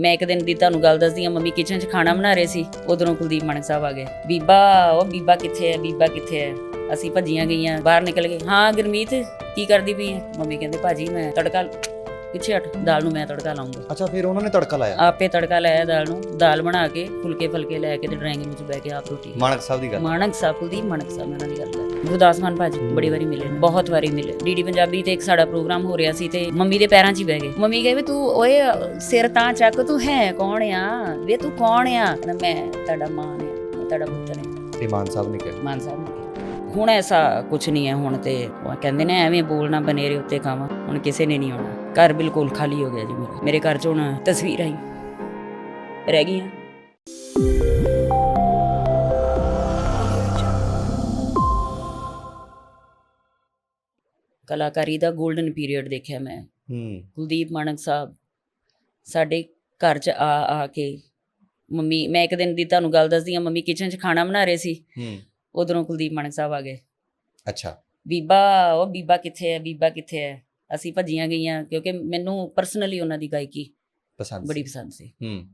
ਮੈਂ ਇੱਕ ਦਿਨ ਦੀ ਤੁਹਾਨੂੰ ਗੱਲ ਦੱਸਦੀ ਆ ਮੰਮੀ ਕਿਚਨ 'ਚ ਖਾਣਾ ਬਣਾ ਰਹੇ ਸੀ, ਉਧਰੋਂ ਕੁਲਦੀਪ ਮਾਨਕ ਸਾਹਿਬ ਆ ਗਏ। ਬੀਬਾ, ਉਹ ਬੀਬਾ ਕਿੱਥੇ ਹੈ, ਬੀਬਾ ਕਿੱਥੇ ਹੈ? ਅਸੀਂ ਭੱਜੀਆਂ ਗਈਆਂ, ਬਾਹਰ ਨਿਕਲ ਗਏ। ਹਾਂ, ਗੁਰਮੀਤ, ਕੀ ਕਰਦੀ ਪਈ ਹੈ? ਮੰਮੀ ਕਹਿੰਦੇ, ਭਾਜੀ, ਮੈਂ ਤੜਕਾ ਪਿੱਛੇ ਹਟ ਦਾਲ ਨੂੰ ਮੈਂ ਤੜਕਾ ਲਾਉਂਗਾ। ਅੱਛਾ ਫਿਰ ਉਹਨਾਂ ਨੇ ਤੜਕਾ ਲਾਇਆ? ਆਪੇ ਤੜਕਾ ਲਾਇਆ ਦਾਲ ਨੂੰ। ਦਾਲ ਬਣਾ ਕੇ ਫੁਲਕੇ ਫਲਕੇ ਲੈ ਕੇ ਤੇ ਡਰਾਇੰਗ ਰੂਮ 'ਚ ਬਹਿ ਕੇ ਆਪ ਰੋਟੀ ਮਾਨਕ ਸਾਹਿਬ ਦੀ ਗੱਲ। ਮਾਨਕ ਸਾਹਿਬ ਕੁਲਦੀਪ ਮਾਨਕ ਸਾਹਿਬ ਉਹਨਾਂ ਦੀ ਗੱਲ ਕਰ। ਗੁਰਦਾਸ ਮਾਨ ਭਾਜੀ ਬੜੀ ਵਾਰੀ ਮਿਲੇ ਨੇ, ਬਹੁਤ ਵਾਰੀ ਮਿਲੇ। ਡੀਡੀ ਪੰਜਾਬੀ ਤੇ ਇੱਕ ਸਾਡਾ ਪ੍ਰੋਗਰਾਮ ਹੋ ਰਿਹਾ ਸੀ ਤੇ ਮੰਮੀ ਦੇ ਪੈਰਾਂ 'ਚ ਹੀ ਬਹਿ ਗਏ। ਮੰਮੀ ਕਹੇ ਵੀ ਤੂੰ ਓਏ ਸਿਰ ਤਾਂ ਚੱਕ ਤੂੰ ਹੈ ਕੌਣ ਆ? ਵੇ ਤੂੰ ਕੌਣ ਆ? ਮੈਂ ਤੁਹਾਡਾ ਮਾਂ ਆ ਤੁਹਾਡਾ ਪੁੱਤਰ ਆ। ਤੇ ਮਾਨ ਸਾਹਿਬ ਨੇ ਕਿਹਾ। ਮਾਨ ਸਾਹਿਬ। ਹੁਣ ਐਸਾ ਕੁਝ ਨਹੀਂ ਹੈ ਹੁਣ ਤੇ। ਉਹ ਕਹਿੰਦੇ ਨੇ ਐਵੇਂ ਬੋਲਣਾ ਬਨੇਰੇ ਉੱਤੇ ਖਾਵਾਂ ਹੁਣ ਕਿਸੇ ਨੇ ਨਹੀਂ ਆਉਣਾ। ਘਰ ਬਿਲਕੁਲ ਖਾਲੀ ਹੋ ਗਿਆ ਜੀ ਮੇਰਾ। ਮੇਰੇ ਘਰ 'ਚ ਹੁਣ ਤਸਵੀਰਾਂ ਹੀ ਰਹਿ ਗਈਆਂ। ਕਲਾਕਾਰੀ ਦਾ 골ਡਨ ਪੀਰੀਅਡ ਦੇਖਿਆ ਮੈਂ। ਹੂੰ। ਕੁਲਦੀਪ ਮਾਨਕ ਸਾਹਿਬ ਸਾਡੇ ਘਰ 'ਚ ਆ ਆ ਕੇ ਮੰਮੀ ਮੈਂ ਇੱਕ ਦਿਨ ਦੀ ਤੁਹਾਨੂੰ ਗੱਲ ਦੱਸਦੀ ਆ ਮੰਮੀ ਕਿਚਨ 'ਚ ਖਾਣਾ ਬਣਾ ਰਹੇ ਸੀ। ਹੂੰ। ਉਧਰੋਂ ਕੁਲਦੀਪ ਮਾਨਕ ਸਾਹਿਬ ਆ ਗਏ। ਅੱਛਾ। ਬੀਬਾ ਉਹ ਬੀਬਾ ਕਿੱਥੇ ਹੈ ਬੀਬਾ ਕਿੱਥੇ ਹੈ? ਅਸੀਂ ਭੱਜੀਆਂ ਗਈਆਂ ਕਿਉਂਕਿ ਮੈਨੂੰ ਪਰਸਨਲੀ ਉਹਨਾਂ ਦੀ ਗਾਇਕੀ ਪਸੰਦ ਬੜੀ। ਪਸੰਦ ਸੀ। ਹੂੰ।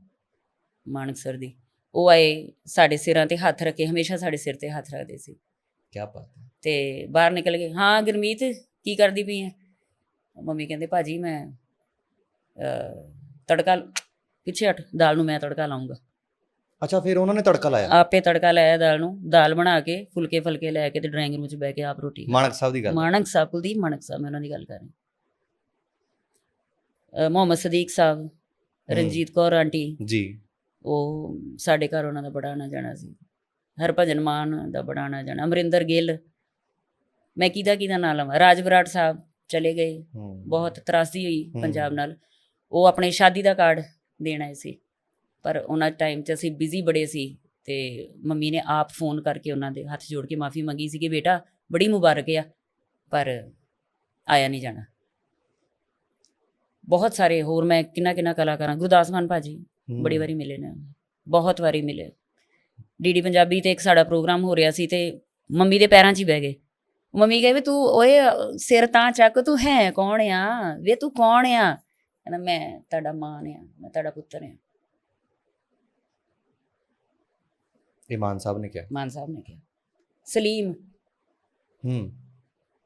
ਮਾਨਕ ਸਰ ਦੀ। ਉਹ ਆਏ ਸਾਡੇ ਸਿਰਾਂ ਤੇ ਹੱਥ ਰੱਖੇ ਹਮੇਸ਼ਾ ਸਾਡੇ ਸਿਰ ਤੇ ਹੱਥ ਰੱਖਦੇ ਸੀ। ਕੀ ਬਾਤ ਹੈ। ਤੇ ਬਾਹਰ ਨਿਕਲ ਗਏ ਹਾਂ ਗੁਰਮੀਤ ਕੀ ਕਰਦੀ ਪਈ ਹੈ? ਮੰਮੀ ਕਹਿੰਦੇ ਭਾਜੀ ਮੈਂ ਤੜਕਾ ਪਿੱਛੇ ਹਟ ਦਾਲ ਨੂੰ ਮੈਂ ਤੜਕਾ ਲਾਉਂਗਾ ਅੱਛਾ ਫਿਰ ਉਹਨਾਂ ਨੇ ਤੜਕਾ ਲਾਇਆ? ਆਪੇ ਤੜਕਾ ਲਾਇਆ ਦਾਲ ਨੂੰ। ਦਾਲ ਬਣਾ ਕੇ ਫੁਲਕੇ ਫਲਕੇ ਲੈ ਕੇ ਤੇ ਡਰਾਇੰਗ ਰੂਮ 'ਚ ਬਹਿ ਕੇ ਆਪ ਰੋਟੀ ਮਾਨਕ ਸਾਹਿਬ ਦੀ ਗੱਲ। ਮਾਨਕ ਸਾਹਿਬ ਕੁਲਦੀਪ ਮਾਨਕ ਸਾਹਿਬ ਮੈਂ ਉਹਨਾਂ ਦੀ ਗੱਲ ਕਰ ਰਹੀ ਅਹ ਮੁਹੰਮਦ ਸਦੀਕ ਸਾਹਿਬ ਰਣਜੀਤ ਕੌਰ ਆਂਟੀ ਜੀ। ਉਹ ਸਾਡੇ ਘਰ ਉਹਨਾਂ ਦਾ ਬੜਾ ਆਣਾ ਜਾਣਾ ਸੀ। ਹਰਭਜਨ ਮਾਨ ਦਾ ਬੜਾ ਆਣਾ ਜਾਣਾ। ਅਮਰਿੰਦਰ ਗਿੱਲ ਮੈਂ ਕਿਹਦਾ ਕਿਹਦਾ ਨਾਂ ਲਵਾਂ? ਰਾਜ ਬਰਾੜ ਸਾਹਿਬ ਚਲੇ ਗਏ। ਬਹੁਤ ਤਰਾਸਦੀ ਹੋਈ ਹਮ। ਪੰਜਾਬ ਨਾਲ। ਉਹ ਆਪਣੇ ਸ਼ਾਦੀ ਦਾ ਕਾਰਡ ਦੇਣ ਆਏ ਸੀ। ਪਰ ਉਹਨਾਂ ਟਾਈਮ 'ਚ ਅਸੀਂ ਬਿਜ਼ੀ ਬੜੇ ਸੀ ਤੇ ਮੰਮੀ ਨੇ ਆਪ ਫੋਨ ਕਰਕੇ ਉਹਨਾਂ ਦੇ ਹੱਥ ਜੋੜ ਕੇ ਮਾਫੀ ਮੰਗੀ ਸੀ ਕਿ ਬੇਟਾ ਬੜੀ ਮੁਬਾਰਕ ਆ ਪਰ ਆਇਆ ਨਹੀਂ ਜਾਣਾ। ਬਹੁਤ ਸਾਰੇ ਹੋਰ ਮੈਂ ਕਿੰਨਾ ਕਿੰਨਾ ਕਲਾਕਾਰਾਂ ਗੁਰਦਾਸ ਮਾਨ ਭਾਜੀ। ਬੜੀ ਵਾਰੀ ਮਿਲੇ ਨੇ ਬਹੁਤ ਵਾਰੀ ਮਿਲੇ। ਡੀਡੀ ਪੰਜਾਬੀ ਤੇ ਇੱਕ ਸਾਡਾ ਪ੍ਰੋਗਰਾਮ ਹੋ ਰਿਹਾ ਸੀ ਤੇ ਮੰਮੀ ਦੇ ਪੈਰਾਂ 'ਚ ਹੀ ਬਹਿ ਗਏ। ਮੰਮੀ ਕਹੇ ਵੀ ਤੂੰ ਓਏ ਸਿਰ ਤਾਂ ਚੱਕ ਤੂੰ ਹੈ ਕੌਣ ਆ? ਵੇ ਤੂੰ ਕੌਣ ਆ? ਕਹਿੰਦਾ ਮੈਂ ਤੁਹਾਡਾ ਮਾਂ ਆ ਮੈਂ ਤੁਹਾਡਾ ਪੁੱਤਰ ਆ। ਇਹ ਮਾਨ ਸਾਹਿਬ ਨੇ ਕਿਹਾ। ਮਾਨ ਸਾਹਿਬ ਨੇ ਕਿਹਾ। ਸਲੀਮ। ਹੂੰ।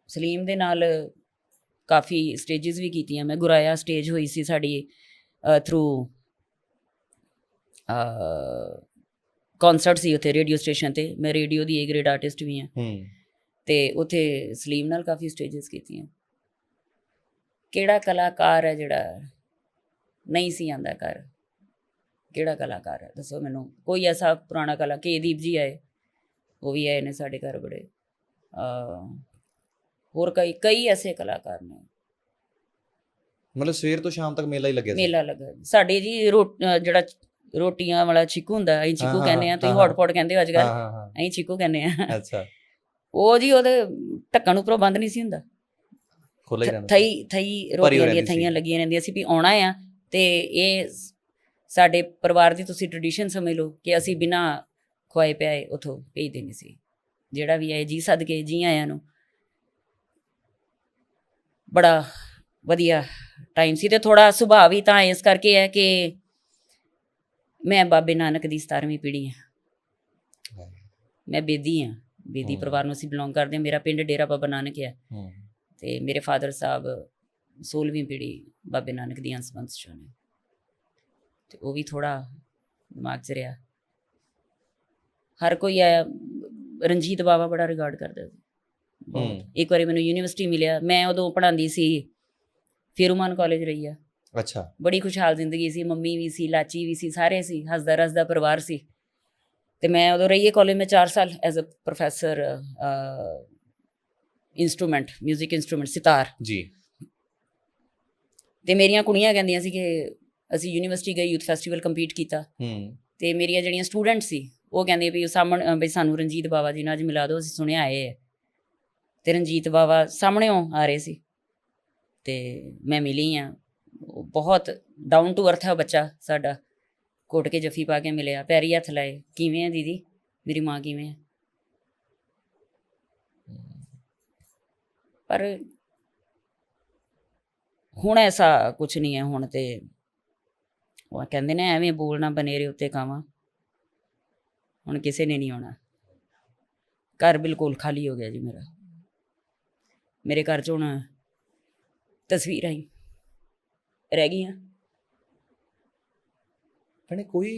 ਸਲੀਮ ਦੇ ਨਾਲ ਕਾਫੀ ਸਟੇजेस ਵੀ ਕੀਤੀਆਂ। ਮੈਂ ਗੁਰਾਇਆ ਸਟੇਜ ਹੋਈ ਸੀ ਸਾਡੀ ਥਰੂ ਕਨਸਰਟ ਸੀ ਉੱਥੇ ਰੇਡੀਓ ਸਟੇਸ਼ਨ ਤੇ। ਮੈਂ ਰੇਡੀਓ ਦੀ ਏ ਗ੍ਰੇਡ ਆਰਟਿਸਟ ਵੀ ਹਾਂ। ਹੂੰ। ਤੇ ਉੱਥੇ ਸਲੀਮ ਨਾਲ ਕਾਫੀ ਸਟੇजेस ਕੀਤੀਆਂ। ਕਿਹੜਾ ਕਲਾਕਾਰ ਹੈ ਜਿਹੜਾ ਨਹੀਂ ਸੀ ਆਂਦਾ ਕਰ ਕਿਹੜਾ ਕਲਾਕਾਰ ਹੈ? ਦੱਸੋ ਮੈਨੂੰ। ਕੋਈ ਐਸਾ ਪੁਰਾਣਾ ਕਲਾ ਕੇ ਦੀਪ ਜੀ ਆਏ। ਉਹ ਵੀ ਆਏ ਨੇ ਸਾਡੇ ਘਰ ਬੜੇ। ਹੋਰ ਕਈ ਕਈ ਐਸੇ ਕਲਾਕਾਰ ਨੇ। ਮਤਲਬ ਸਵੇਰ ਤੋਂ ਸ਼ਾਮ ਤੱਕ ਮੇਲਾ ਹੀ ਲੱਗਿਆ ਸੀ? ਮੇਲਾ ਲੱਗਾ। ਸਾਡੇ ਜੀ ਜਿਹੜਾ ਰੋਟੀਆਂ ਵਾਲਾ ਚਿੱਕੂ ਹੁੰਦਾ ਅਸੀਂ ਚਿੱਕੂ ਕਹਿੰਦੇ ਆ ਤੁਸੀਂ ਹਾਂ, ਹਾਂ। ਹੌਟ ਪੌਟ ਕਹਿੰਦੇ ਹੋ ਅੱਜ ਹਾਂ ਕੱਲ ਹਾਂ ਹਾਂ। ਅਸੀਂ ਚਿੱਕੂ ਕਹਿੰਦੇ ਆ। ਅੱਛਾ। ਉਹ ਜੀ ਉਹਦੇ ਢੱਕਣ ਉੱਪਰੋਂ ਬੰਦ ਨਹੀਂ ਸੀ ਹੁੰਦਾ? ਖੁੱਲਾ ਰਹਿੰਦਾ ਥਈ ਥਈ ਰੋਟੀਆਂ ਦੀਆਂ। ਥਈਆਂ ਲੱਗੀਆਂ ਰਹਿੰਦੀਆਂ ਸੀ ਵੀ ਆਉਣਾ ਆ ਤੇ ਇਹ ਸਾਡੇ ਪਰਿਵਾਰ ਦੀ ਤੁਸੀਂ ਟ੍ਰੈਡੀਸ਼ਨ ਸਮਝ ਲਓ ਕਿ ਅਸੀਂ ਬਿਨਾ ਖਵਾਏ ਪਿਆਏ ਉਥੋਂ ਭੇਜਦੇ ਨਹੀਂ ਸੀ। ਜਿਹੜਾ ਵੀ ਆਏ ਜੀ ਸਦਕੇ ਜੀ ਆਇਆਂ ਨੂੰ। ਬੜਾ ਵਧੀਆ ਟਾਈਮ ਸੀ ਤੇ ਥੋੜਾ ਸੁਭਾਅ ਵੀ ਤਾਂ ਇਸ ਕਰਕੇ ਹੈ ਕਿ ਮੈਂ ਬਾਬੇ ਨਾਨਕ ਦੀ 17ਵੀਂ ਪੀੜ੍ਹੀ ਹਾਂ। ਮੈਂ ਬੇਦੀ ਹਾਂ। ਬੇਦੀ। ਪਰਿਵਾਰ ਨੂੰ ਅਸੀਂ ਬਿਲੋਂਗ ਕਰਦੇ ਹਾਂ। ਮੇਰਾ ਪਿੰਡ ਡੇਰਾ ਬਾਬਾ ਨਾਨਕ ਹੈ। ਤੇ ਮੇਰੇ ਫਾਦਰ ਸਾਹਿਬ 16ਵੀਂ ਪੀੜ੍ਹੀ ਬਾਬੇ ਨਾਨਕ ਦੀ ਅੰਸਬੰਸ ਚੋਂ ਨੇ। ਤੇ ਉਹ ਵੀ ਥੋੜਾ ਦਿਮਾਗ 'ਚ ਰਿਹਾ। ਹਰ ਕੋਈ ਆਇਆ ਰਣਜੀਤ ਬਾਵਾ ਬੜਾ ਰਿਗਾਰਡ ਕਰਦਾ ਸੀ। ਬਹੁਤ। ਇੱਕ ਵਾਰੀ ਮੈਨੂੰ ਯੂਨੀਵਰਸਿਟੀ ਮਿਲਿਆ। ਮੈਂ ਉਦੋਂ ਪੜ੍ਹਾਉਂਦੀ ਸੀ ਫਿਰੂਮਾਨ ਕਾਲਜ ਰਹੀ ਆ। ਅੱਛਾ। ਬੜੀ ਖੁਸ਼ਹਾਲ ਜ਼ਿੰਦਗੀ ਸੀ। ਮੰਮੀ ਵੀ ਸੀ ਲਾਚੀ ਵੀ ਸੀ ਸਾਰੇ ਸੀ। ਹੱਸਦਾ ਰਸਦਾ ਪਰਿਵਾਰ ਸੀ। ਤੇ ਮੈਂ ਉਦੋਂ ਰਹੀ ਕਾਲਜ ਵਿੱਚ 4 ਸਾਲ as a professor instrument 뮤직 instrument sitar. ਜੀ। ਤੇ ਮੇਰੀਆਂ ਕੁੜੀਆਂ ਕਹਿੰਦੀਆਂ ਸੀ ਕਿ ਅਸੀਂ ਯੂਨੀਵਰਸਿਟੀ ਗਏ ਯੂਥ ਫੈਸਟੀਵਲ ਕੰਪੀਟ ਕੀਤਾ। ਹੂੰ। ਤੇ ਮੇਰੀਆਂ ਜਿਹੜੀਆਂ ਸਟੂਡੈਂਟ ਸੀ ਉਹ ਕਹਿੰਦੇ ਵੀ ਸਾਹਮਣੇ ਵੀ ਸਾਨੂੰ ਰਣਜੀਤ ਬਾਵਾ ਜੀ ਨਾਲ ਅੱਜ ਮਿਲਾ ਦਿਓ ਅਸੀਂ ਸੁਣਿਆ ਆਏ ਹੈ ਤੇ ਰਣਜੀਤ ਬਾਵਾ ਸਾਹਮਣੇੋਂ ਆ ਰਹੇ ਸੀ। ਤੇ ਮੈਂ ਮਿਲੀ ਆ। ਬਹੁਤ ਡਾਊਨ ਟੂ ਅਰਥ ਹੈ ਬੱਚਾ ਸਾਡਾ। ਕੋਟ ਕੇ ਜੱਫੀ ਪਾ ਕੇ ਮਿਲਿਆ ਪੈਰੀ ਹੱਥ ਲਾਏ ਕਿਵੇਂ ਆ ਦੀਦੀ? ਮੇਰੀ ਮਾਂ ਕਿਵੇਂ ਆ? ਪਰ ਹੁਣ ਐਸਾ ਕੁਝ ਨਹੀਂ ਹੈ ਹੁਣ ਤੇ ਉਹ ਕਹਿੰਦੇ ਨੇ ਐਵੇਂ ਬੋਲਣਾ ਬਨੇਰੇ ਉੱਤੇ ਕਾਵਾਂ ਹੁਣ ਕਿਸੇ ਨੇ ਨਹੀਂ ਆਉਣਾ ਘਰ ਬਿਲਕੁਲ ਖਾਲੀ ਹੋ ਗਿਆ ਜੀ ਮੇਰਾ ਮੇਰੇ ਘਰ 'ਚ ਹੁਣ ਤਸਵੀਰਾਂ ਹੀ ਰਹਿ ਗਈਆਂ ਭੈਣੇ ਕੋਈ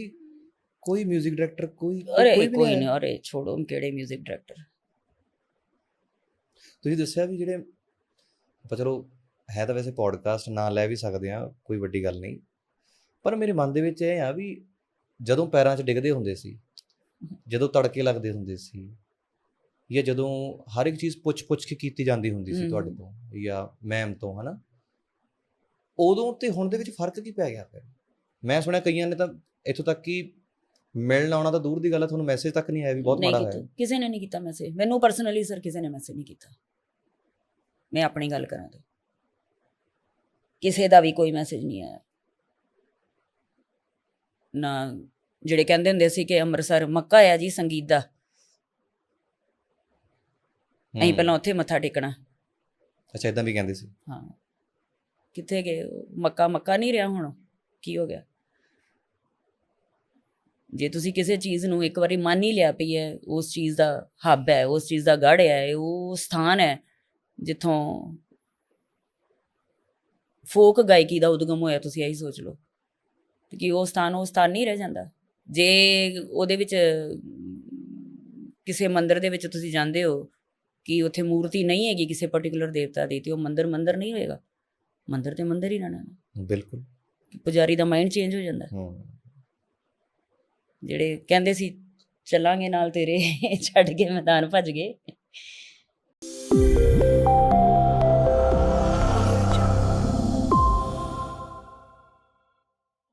ਕੋਈ 뮤직 ਡਾਇਰੈਕਟਰ ਕੋਈ ਅਰੇ ਵੀ ਕੋਈ ਆਇਆ? ਨਹੀਂ ਅਰੇ ਛੋੜੋ ਕਿਹੜੇ 뮤직 ਡਾਇਰੈਕਟਰ ਤੁਸੀਂ ਦੱਸਿਆ ਵੀ ਜਿਹੜੇ ਆਪਾਂ ਚਲੋ ਹੈ ਤਾਂ ਵੈਸੇ ਪੋਡਕਾਸਟ ਨਾ ਲੈ ਵੀ ਸਕਦੇ ਆ ਕੋਈ ਵੱਡੀ ਗੱਲ ਨਹੀਂ ਪਰ ਮੇਰੇ ਮਨ ਦੇ ਵਿੱਚ ਇਹ ਆ ਵੀ ਜਦੋਂ ਪੈਰਾਂ 'ਚ ਡਿੱਗਦੇ ਹੁੰਦੇ ਸੀ ਜਦੋਂ ਤੜਕੇ ਲੱਗਦੇ ਹੁੰਦੇ ਸੀ ਜਾਂ ਜਦੋਂ ਹਰ ਇੱਕ ਚੀਜ਼ ਪੁੱਛ-ਪੁੱਛ ਕੇ ਕੀਤੀ ਜਾਂਦੀ ਹੁੰਦੀ ਸੀ। ਤੁਹਾਡੇ ਤੋਂ ਜਾਂ ਮੈਮ ਤੋਂ ਹਨਾ? ਉਦੋਂ ਤੇ ਹੁਣ ਦੇ ਵਿੱਚ ਫ਼ਰਕ ਕੀ ਪੈ ਗਿਆ ਫਿਰ? ਮੈਂ ਸੁਣਿਆ ਕਈਆਂ ਨੇ ਤਾਂ ਇੱਥੋਂ ਤੱਕ ਕਿ ਮਿਲਣ ਆਉਣਾ ਤਾਂ ਦੂਰ ਦੀ ਗੱਲ ਹੈ ਤੁਹਾਨੂੰ ਮੈਸੇਜ ਤੱਕ ਨਹੀਂ ਆਇਆ ਵੀ ਬਹੁਤ ਮਾੜਾ ਹੈ ਕਿਸੇ ਨੇ ਨਹੀਂ ਕੀਤਾ ਮੈਸੇਜ ਮੈਨੂੰ ਪਰਸਨਲੀ ਸਰ ਕਿਸੇ ਨੇ ਮੈਸੇਜ ਨਹੀਂ ਕੀਤਾ। ਮੈਂ ਆਪਣੀ ਗੱਲ ਕਰਾਂ ਤੇ। ਕਿਸੇ ਦਾ ਵੀ ਕੋਈ ਮੈਸੇਜ ਨਹੀਂ ਆਇਆ। ਨਾ ਜਿਹੜੇ ਕਹਿੰਦੇ ਹੁੰਦੇ ਸੀ ਕਿ ਅੰਮ੍ਰਿਤਸਰ ਮੱਕਾ ਆ ਜੀ ਸੰਗੀਤ ਦਾ। ਅਸੀਂ। ਪਹਿਲਾਂ ਉੱਥੇ ਮੱਥਾ ਟੇਕਣਾ। ਅੱਛਾ ਇਦਾਂ ਵੀ ਕਹਿੰਦੇ ਸੀ। ਹਾਂ। ਕਿੱਥੇ ਗਏ ਉਹ? ਮੱਕਾ ਮੱਕਾ ਨਹੀਂ ਰਿਹਾ ਹੁਣ? ਕੀ ਹੋ ਗਿਆ? ਜੇ ਤੁਸੀਂ ਕਿਸੇ ਚੀਜ਼ ਨੂੰ ਇੱਕ ਵਾਰੀ ਮੰਨ ਹੀ ਲਿਆ ਪਈ ਹੈ ਉਸ ਚੀਜ਼ ਦਾ ਹੱਬ ਹੈ ਉਸ ਚੀਜ਼ ਦਾ ਗੜ ਹੈ ਉਹ ਸਥਾਨ ਹੈ ਜਿੱਥੋਂ ਫੋਕ ਗਾਇਕੀ ਦਾ ਉਦਗਮ ਹੋਇਆ ਤੁਸੀਂ ਇਹੀ ਸੋਚ ਲਓ। ਕਿ ਉਹ ਸਥਾਨ ਉਹ ਸਥਾਨ ਨਹੀਂ ਰਹਿ ਜਾਂਦਾ। ਜੇ ਉਹਦੇ ਵਿੱਚ ਕਿਸੇ ਮੰਦਿਰ ਦੇ ਵਿੱਚ ਤੁਸੀਂ ਜਾਂਦੇ ਹੋ ਕਿ ਉੱਥੇ ਮੂਰਤੀ ਨਹੀਂ ਹੈਗੀ ਕਿਸੇ ਪਾਰਟਿਕੂਲਰ ਦੇਵਤਾ ਦੀ ਤੇ ਉਹ ਮੰਦਿਰ ਮੰਦਿਰ ਨਹੀਂ ਹੋਏਗਾ। ਮੰਦਿਰ ਤੇ ਮੰਦਿਰ ਹੀ ਰਹਿਣਾ ਬਿਲਕੁਲ। ਪੁਜਾਰੀ ਦਾ ਮਾਈਂਡ ਚੇਂਜ ਹੋ ਜਾਂਦਾ। ਜਿਹੜੇ ਕਹਿੰਦੇ ਸੀ ਚੱਲਾਂਗੇ ਨਾਲ ਤੇਰੇ ਛੱਡ ਕੇ ਮੈਦਾਨ ਭੱਜ ਗਏ।